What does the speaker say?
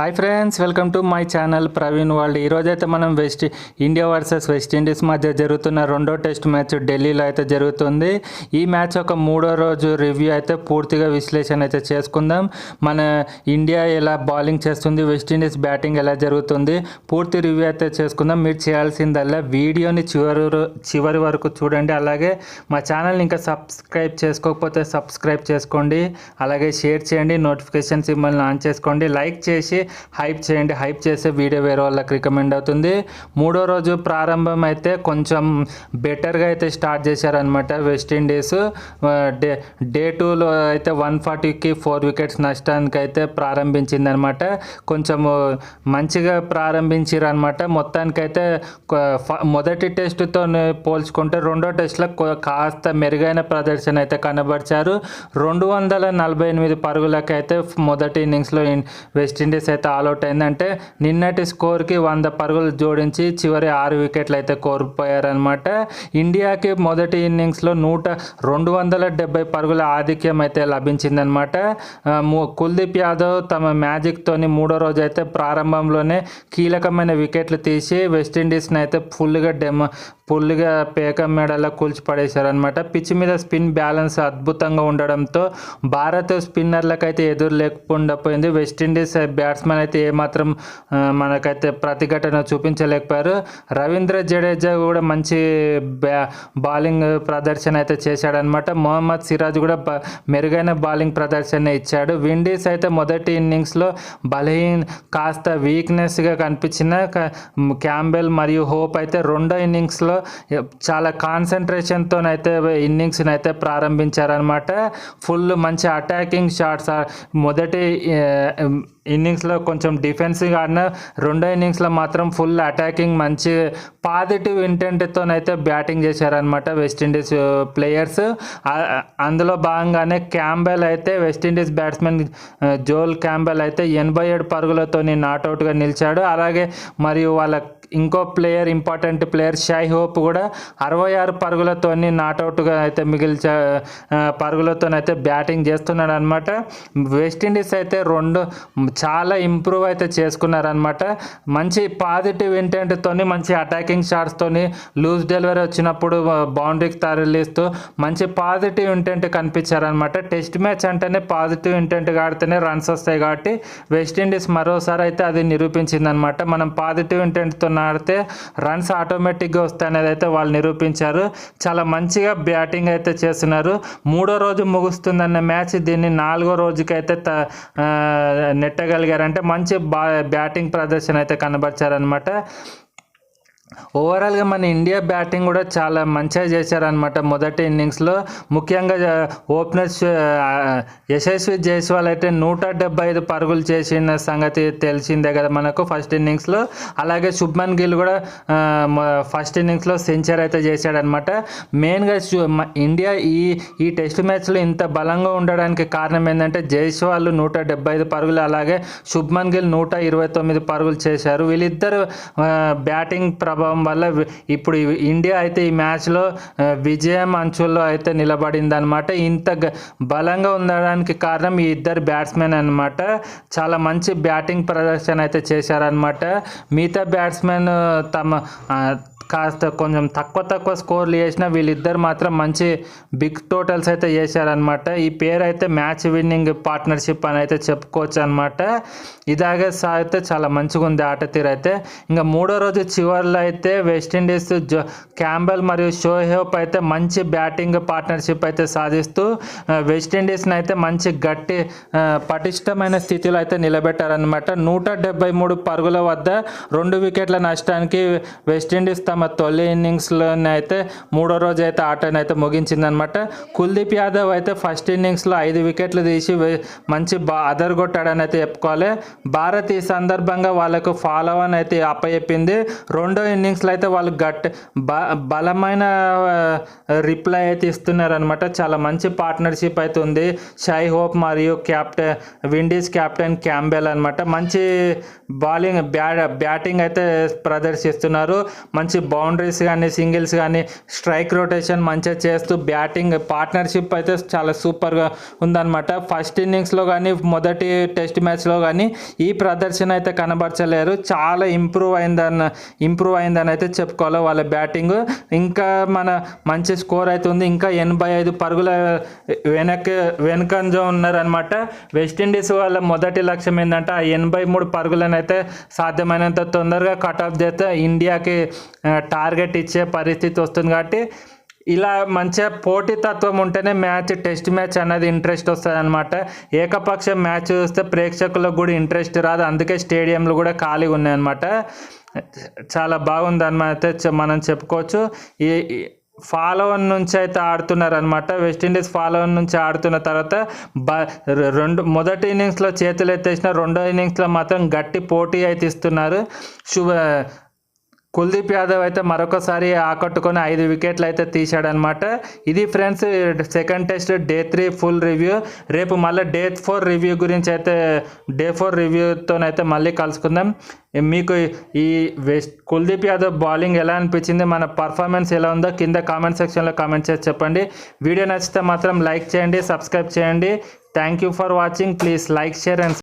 Hi friends welcome to my channel Praveen world. ఈరోజైతే మనం west India versus West Indies మధ్య జరుగుతున్న రెండో టెస్ట్ మ్యాచ్ ఢిల్లీలో అయితే జరుగుతుంది. ఈ మ్యాచ్ ఒక మూడో రోజు రివ్యూ అయితే పూర్తిగా విశ్లేషణ అయితే చేసుకుందాం. మన ఇండియా ఎలా బౌలింగ్ చేస్తుంది వెస్టిండీస్ బ్యాటింగ్ ఎలా జరుగుతుంది పూర్తి రివ్యూ అయితే చేసుకుందాం. మీరు చేయాల్సిందల్లా వీడియోని చివరి చివరి వరకు చూడండి. అలాగే మా ఛానల్ని ఇంకా సబ్స్క్రైబ్ చేసుకోకపోతే సబ్స్క్రైబ్ చేసుకోండి. అలాగే షేర్ చేయండి. నోటిఫికేషన్స్ మిమ్మల్ని ఆన్ చేసుకోండి. లైక్ చేసి హైప్ చేయండి. హైప్ చేసే వీడియో వేరే వాళ్ళకి రికమెండ్ అవుతుంది. మూడో రోజు ప్రారంభం అయితే కొంచెం బెటర్గా అయితే స్టార్ట్ చేశారనమాట వెస్టిండీస్ డే డే టూలో అయితే వన్ ఫార్టీకి ఫోర్ వికెట్స్ నష్టానికి అయితే ప్రారంభించిందనమాట కొంచెము మంచిగా ప్రారంభించారనమాట మొత్తానికైతే మొదటి టెస్ట్తో పోల్చుకుంటే రెండో టెస్ట్లో కాస్త మెరుగైన ప్రదర్శన అయితే కనబరిచారు. రెండు వందల నలభై ఎనిమిది పరుగులకైతే మొదటి ఇన్నింగ్స్లో ఇన్- వెస్టిండీస్ అయితే ఆల్అౌట్ అయిందంటే నిన్నటి స్కోర్కి వంద పరుగులు జోడించి చివరి ఆరు వికెట్లు అయితే కోల్పోయారనమాట ఇండియాకి మొదటి ఇన్నింగ్స్లో నూట రెండు వందల డెబ్బై పరుగుల ఆధిక్యం అయితే లభించిందనమాట ము- కుల్దీప్ యాదవ్ తమ మ్యాజిక్తోని మూడో రోజు అయితే ప్రారంభంలోనే కీలకమైన వికెట్లు తీసి వెస్టిండీస్ని అయితే ఫుల్గా డెమ ఫుల్గా పేక మెడలా కూల్చి పడేశారనమాట పిచ్ మీద స్పిన్ బ్యాలెన్స్ అద్భుతంగా ఉండడంతో భారత్ స్పిన్నర్లకైతే ఎదురు లేకుండా పోయింది. వెస్టిండీస్ బ్యాట్స్మెన్ అయితే ఏమాత్రం మనకైతే ప్రతిఘటన చూపించలేకపోయారు. రవీంద్ర జడేజా కూడా మంచి బ్యా బౌలింగ్ ప్రదర్శన అయితే చేశాడనమాట మొహమ్మద్ సిరాజ్ కూడా మెరుగైన బౌలింగ్ ప్రదర్శన ఇచ్చాడు. విండీస్ అయితే మొదటి ఇన్నింగ్స్లో బలహీన్ కాస్త వీక్నెస్గా కనిపించిన క్యాంబెల్ మరియు హోప్ అయితే రెండో ఇన్నింగ్స్లో చాలా కాన్సన్ట్రేషన్తో అయితే ఇన్నింగ్స్ని అయితే ప్రారంభించారనమాట ఫుల్ మంచి అటాకింగ్ షాట్స్ మొదటి ఇన్నింగ్స్లో కొంచెం డిఫెన్సివ్ ఆడిన రెండో ఇన్నింగ్స్లో మాత్రం ఫుల్ అటాకింగ్ మంచి పాజిటివ్ ఇంటెంట్తోనైతే బ్యాటింగ్ చేశారనమాట వెస్టిండీస్ ప్లేయర్స్ అందులో భాగంగానే క్యాంబెల్ అయితే వెస్టిండీస్ బ్యాట్స్మెన్ జోల్ క్యాంబెల్ అయితే ఎనభై ఏడు పరుగులతోని నాట్అవుట్గా నిలిచాడు. అలాగే మరియు వాళ్ళ ఇంకో player important player Shai Hope కూడా అరవై ఆరు పరుగులతోని నాట్అవుట్గా అయితే మిగిల్చా పరుగులతోనైతే బ్యాటింగ్ చేస్తున్నాడు అనమాట వెస్టిండీస్ అయితే రెండు చాలా ఇంప్రూవ్ అయితే చేసుకున్నారనమాట మంచి పాజిటివ్ ఇంటెంట్తోని మంచి అటాకింగ్ షాట్స్తోని లూజ్ డెలివరీ వచ్చినప్పుడు బౌండరీకి తరలిస్తూ మంచి పాజిటివ్ ఇంటెంట్ కనిపించారనమాట టెస్ట్ మ్యాచ్ అంటేనే పాజిటివ్ ఇంటెంట్ ఆడితేనే రన్స్ వస్తాయి కాబట్టి వెస్టిండీస్ మరోసారి అయితే అది నిరూపించిందనమాట మనం పాజిటివ్ ఇంటెంట్తో ఆడితే రన్స్ ఆటోమేటిక్గా వస్తాయి అనేది అయితే వాళ్ళు నిరూపించారు. చాలా మంచిగా బ్యాటింగ్ అయితే చేస్తున్నారు. మూడో రోజు ముగుస్తుందన్న మ్యాచ్ దీన్ని నాలుగో రోజుకైతే త నెట్టగలిగారంటే మంచి బా బ్యాటింగ్ ప్రదర్శన అయితే కనబరిచారనమాట ఓవరాల్గా మన ఇండియా బ్యాటింగ్ కూడా చాలా మంచిగా చేశారనమాట మొదటి ఇన్నింగ్స్లో ముఖ్యంగా ఓపెనర్స్ యశస్వి జైస్వాల్ అయితే నూట డెబ్బై ఐదు పరుగులు చేసిన సంగతి తెలిసిందే కదా మనకు ఫస్ట్ ఇన్నింగ్స్లో అలాగే శుభ్మన్ గిల్ కూడా ఫస్ట్ ఇన్నింగ్స్లో సెంచరీ అయితే చేశాడనమాట మెయిన్గా ఇండియా ఈ ఈ టెస్ట్ మ్యాచ్లో ఇంత బలంగా ఉండడానికి కారణం ఏంటంటే జైస్వాల్ నూట డెబ్బై ఐదు పరుగులు అలాగే శుభ్మన్ గిల్ నూట ఇరవై తొమ్మిది పరుగులు చేశారు. వీళ్ళిద్దరు బ్యాటింగ్ ప్రభావం వల్ల ఇప్పుడు ఇండియా అయితే ఈ మ్యాచ్లో విజయం అంచుల్లో అయితే నిలబడిందనమాట ఇంత బలంగా ఉండడానికి కారణం ఈ ఇద్దరు బ్యాట్స్మెన్ అనమాట చాలా మంచి బ్యాటింగ్ ప్రదర్శన అయితే చేశారనమాట మిగతా బ్యాట్స్మెన్ తమ కాస్త కొంచెం తక్కువ తక్కువ స్కోర్లు చేసిన వీళ్ళిద్దరు మాత్రం మంచి బిగ్ టోటల్స్ అయితే చేశారనమాట ఈ పేరు అయితే మ్యాచ్ విన్నింగ్ పార్ట్నర్షిప్ అని అయితే చెప్పుకోవచ్చు అనమాట ఇలాగే సాగితే చాలా మంచిగా ఉంది ఆట తీరు అయితే. ఇంకా మూడో రోజు చివరిలో అయితే వెస్టిండీస్ జో క్యాంబెల్ మరియు షోహోప్ అయితే మంచి బ్యాటింగ్ పార్ట్నర్షిప్ అయితే సాధిస్తూ వెస్టిండీస్ని అయితే మంచి గట్టి పటిష్టమైన స్థితిలో అయితే నిలబెట్టారనమాట నూట డెబ్బై మూడు పరుగుల వద్ద రెండు వికెట్ల నష్టానికి వెస్టిండీస్ తమ తొలి ఇన్నింగ్స్లోనే అయితే మూడో రోజు అయితే ఆటను అయితే ముగించిందనమాట కుల్దీప్ యాదవ్ అయితే ఫస్ట్ ఇన్నింగ్స్లో ఐదు వికెట్లు తీసి మంచి బా అదరగొట్టాడని అయితే చెప్పుకోవాలి. భారత్ ఈ సందర్భంగా వాళ్ళకు ఫాలో అని అయితే అప్పచెప్పింది. రెండో ఇన్నింగ్స్లో అయితే వాళ్ళు గట్ బ బలమైన రిప్లై అయితే ఇస్తున్నారనమాట చాలా మంచి పార్ట్నర్షిప్ అయితే ఉంది. షై హోప్ మరియు క్యాప్టెన్ విండీస్ క్యాప్టెన్ క్యాంబెల్ అనమాట మంచి బౌలింగ్ బ్యా బ్యాటింగ్ అయితే ప్రదర్శిస్తున్నారు. మంచి బౌండరీస్ కానీ సింగిల్స్ కానీ స్ట్రైక్ రొటేషన్ మంచిగా చేస్తూ బ్యాటింగ్ పార్ట్నర్షిప్ అయితే చాలా సూపర్గా ఉందన్నమాట. ఫస్ట్ ఇన్నింగ్స్లో కానీ మొదటి టెస్ట్ మ్యాచ్లో కానీ ఈ ప్రదర్శన అయితే కనబరచలేరు. చాలా ఇంప్రూవ్ అయిందన్న ఇంప్రూవ్ అయిందని అయితే చెప్పుకోవాలి వాళ్ళ బ్యాటింగ్ ఇంకా మన మంచి స్కోర్ అయితే ఉంది. ఇంకా ఎనభై ఐదు పరుగుల వెనక వెనకంజ ఉన్నారనమాట వెస్టిండీస్ వాళ్ళ మొదటి లక్ష్యం ఏంటంటే ఆ ఎనభై మూడు పరుగులను అయితే సాధ్యమైనంత తొందరగా కట్ ఆఫ్ చేస్తే ఇండియాకి టార్గెట్ ఇచ్చే పరిస్థితి వస్తుంది కాబట్టి ఇలా మంచిగా పోటీతత్వం ఉంటేనే మ్యాచ్ టెస్ట్ మ్యాచ్ అనేది ఇంట్రెస్ట్ వస్తుంది అనమాట ఏకపక్ష మ్యాచ్ చూస్తే ప్రేక్షకులకు కూడా ఇంట్రెస్ట్ రాదు. అందుకే స్టేడియంలు కూడా ఖాళీగా ఉన్నాయన్నమాట. చాలా బాగుంది అనమాట మనం చెప్పుకోవచ్చు. ఈ ఫాలోవర్ నుంచి అయితే ఆడుతున్నారు అనమాట వెస్టిండీస్ ఫాలోవర్ నుంచి ఆడుతున్న తర్వాత బ రెండు మొదటి ఇన్నింగ్స్లో చేతులు ఎత్తేసిన రెండో ఇన్నింగ్స్లో మాత్రం గట్టి పోటీ అయితే ఇస్తున్నారు. శుభ కుల్దీప్ యాదవ్ అయితే మరొకసారి ఆకట్టుకొని ఐదు వికెట్లు అయితే తీశాడనమాట. ఇది friends second test day three full review. రేపు మళ్ళీ డే ఫోర్ రివ్యూ గురించి అయితే డే ఫోర్ రివ్యూతోనైతే మళ్ళీ కలుసుకుందాం. మీకు ఈ వెస్ట్ కుల్దీప్ యాదవ్ బౌలింగ్ ఎలా అనిపించింది మన పర్ఫార్మెన్స్ ఎలా ఉందో కింద కామెంట్ సెక్షన్లో కామెంట్ చేసి చెప్పండి. వీడియో నచ్చితే మాత్రం లైక్ చేయండి సబ్స్క్రైబ్ చేయండి. Thank you for watching. Please like share and